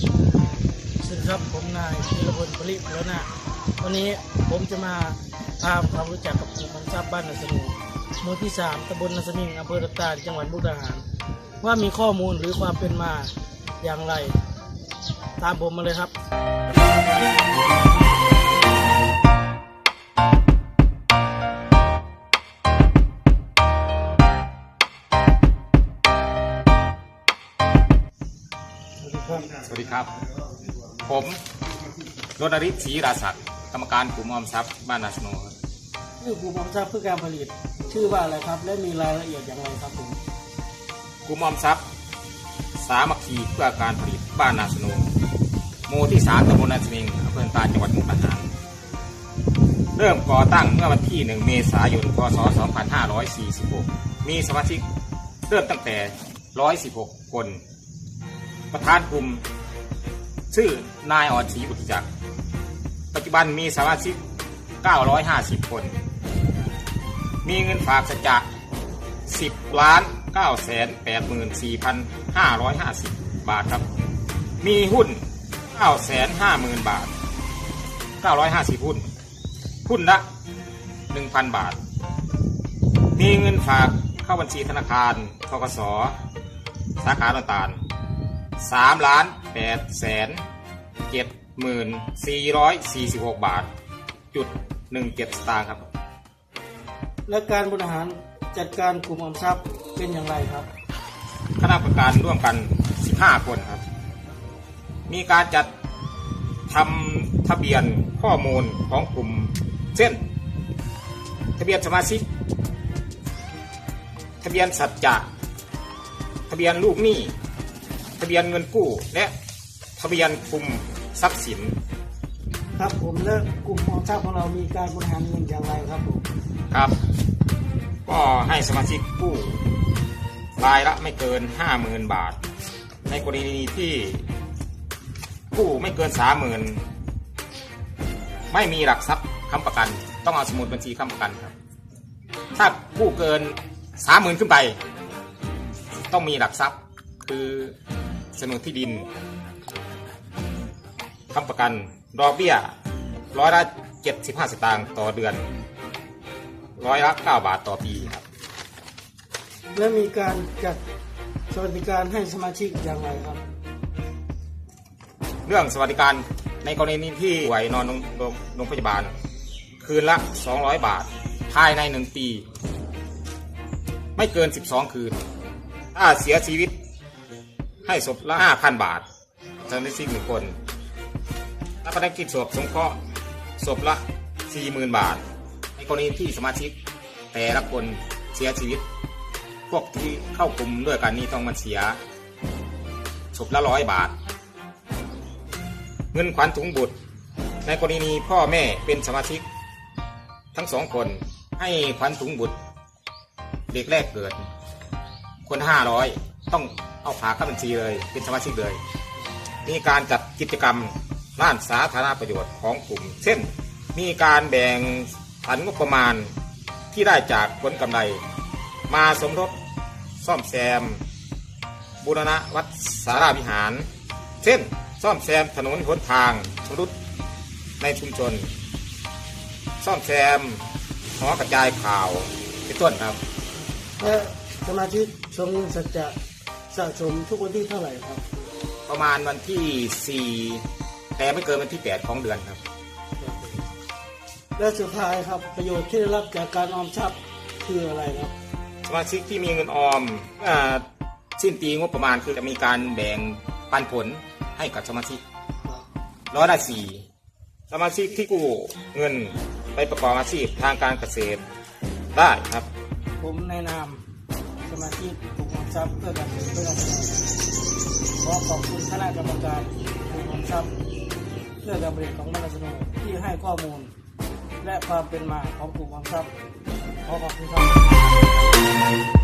สวัสดีครับผมนายธีรพลปริพลนาวันนี้ผมจะมาพาความรู้จักกับกลุ่มมันทราบบ้านนาสนูหมู่ที่สามตำบลนาสมิงอำเภอตะตาดจังหวัดมุกดาหาร ว่ามีข้อมูลหรือความเป็นมาอย่างไร ตามผมมาเลยครับ สวัสดีครับสวัสดีครับ ผมรณฤทธิ์ศรีราศักดิ์กรรมการกลุ่มออมทรัพย์บ้านนาสโนครับชื่อกลุ่มมันทราบเพื่อการผลิต ชื่อว่าอะไรครับ และมีรายละเอียดอย่างไรครับผมกลุ่มออมทรัพย์ สามัคคีเพื่อการผลิตบ้านนาสโนหมู่ที่สามตำบลนาสมิงอำเภอตาลจังหวัดมุกดาหารเริ่มก่อตั้งเมื่อวันที่ 1 เมษายน พศ 2546 มีสมาชิกเริ่มตั้งแต่ 116 คน ประธานกลุ่ม ชื่อนายออนศรีบุตรจักร ปัจจุบันมีสมาชิก 950 คน มีเงินฝากสัจจะ10ล้าน9แสน8หมื่น4,550 บาทครับ มีหุ้น9แสน5หมื่นบาท 950 หุ้น หุ้นละ 1,000 บาท มีเงินฝากเข้าบัญชีธนาคารทกสสาขาต่างๆ 3ล้าน8แสน7หมื่น446บาท จุด17สตางค์ครับ และการบริหารจัดการกลุ่มออมทรัพย์เป็นอย่างไรครับ คณะกรรมการร่วมกัน 15 คนครับ มีการจัดทำทะเบียนข้อมูลของกลุ่ม เช่น ทะเบียนสมาชิก ทะเบียนสัจจะ ทะเบียนลูกหนี้ ทะเบียนเงินกู้ และทะเบียนกลุ่มทรัพย์สิน ครับผมและกลุ่มออมทรัพย์ของเรามีการบริหารเงินอย่างไรครับผมครับ ก็ให้สมาชิกกู้รายละไม่เกิน 50,000 บาท ในกรณีที่กู้ไม่เกิน 30,000 ไม่มีหลักทรัพย์ค้ำประกัน ต้องเอาสมุดบัญชีค้ำประกันครับ ถ้ากู้เกิน 30,000 ขึ้นไป ต้องมีหลักทรัพย์คือ สมุดที่ดินค้ำประกันดอกเบี้ยร้อยละ75สตางค์ต่อเดือนร้อยละ9บาทต่อปีครับ และมีการจัดสวัสดิการให้สมาชิกอย่างไรครับ เรื่องสวัสดิการในกรณีที่ไหวนอนโรงโรงโรงพยาบาล คืนละ 200 บาท ภายใน 1 ปี ไม่เกิน 12 คืน ถ้าเสียชีวิต ให้ศพละ5,000บาทสมาชิกหนึ่งคนถ้าพนักกิจศพสงเคราะห์ศพละ40,000บาท ในกรณีที่สมาชิกแต่ละคนเสียชีวิต พวกที่เข้ากลุ่มด้วยกันนี้ต้องมาเสียศพละร้อยบาท เงินขวัญถุงบุตร ในกรณีพ่อแม่เป็นสมาชิก ทั้งสองคนให้ขวัญถุงบุตร เด็กแรกเกิด คนห้าร้อย ต้องเอาฝากเข้าบัญชีเลย เป็นสมาชิกเลย มีการจัดกิจกรรมด้านสาธารณประโยชน์ของกลุ่ม เช่น มีการแบ่งผันงบประมาณที่ได้จากผลกำไร มาสมทบซ่อมแซม บูรณะวัดสาราวิหาร เช่น ซ่อมแซมถนนหนทางชรุดในชุมชน ซ่อมแซมหอกระจายข่าวเป็นต้นครับและสมาชิกสมเงินสัจจะ สะสมทุกวันที่เท่าไหร่ครับ ประมาณวันที่ 4 แต่ไม่เกินวันที่ 8 ของเดือนครับ และสุดท้ายครับประโยชน์ที่ได้รับจากการออมทรัพย์คืออะไรครับ สมาชิกที่มีเงินออมอ่าสิ้นปีงบประมาณคือจะมีการแบ่งปันผลให้กับสมาชิกร้อยละสี่สมาชิกที่กู้เงินไปประกอบอาชีพทางการเกษตรได้ครับ ผมในนามสมาชิกกลุ่มออม ทรัพย์เพื่อการเพื่อการขอขอบคุณคณะกรรมการกลุ่มทรัพย์เพื่อการบริของมรดาสนุที่ให้ข้อมูล และความเป็นมาของกลุ่มออมทรัพย์ขอขอบคุณครับ